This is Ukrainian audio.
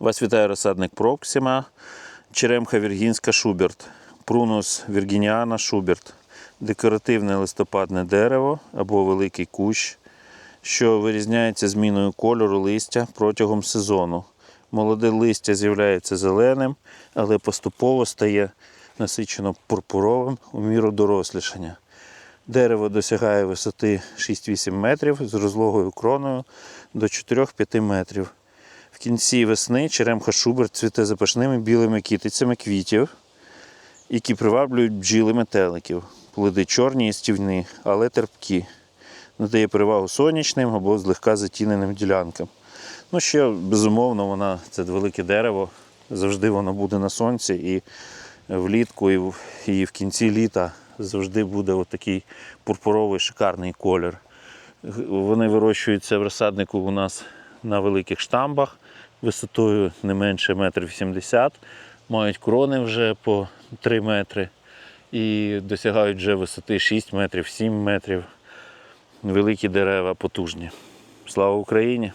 Вас вітає розсадник Проксима, Черемха Віргінська Шуберт, Прунус Віргініана Шуберт, декоративне листопадне дерево або великий кущ, що вирізняється зміною кольору листя протягом сезону. Молоде листя з'являється зеленим, але поступово стає насичено пурпуровим у міру дорослішання. Дерево досягає висоти 6-8 метрів з розлогою кроною до 4-5 метрів. Кінці весни черемха шуберт цвіте запашними білими кітицями квітів, які приваблюють бджіли метеликів. Плоди чорні і стівні, але терпкі. Надає перевагу сонячним або злегка затіненим ділянкам. Ну, ще, безумовно, вона це велике дерево. Завжди воно буде на сонці і влітку, і в, і в кінці літа завжди буде отакий пурпуровий шикарний колір. Вони вирощуються в розсаднику у нас на великих штамбах висотою не менше 1,80 м. Мають крони вже по 3 метри і досягають вже висоти 6 метрів, 7 метрів. Великі дерева потужні. Слава Україні!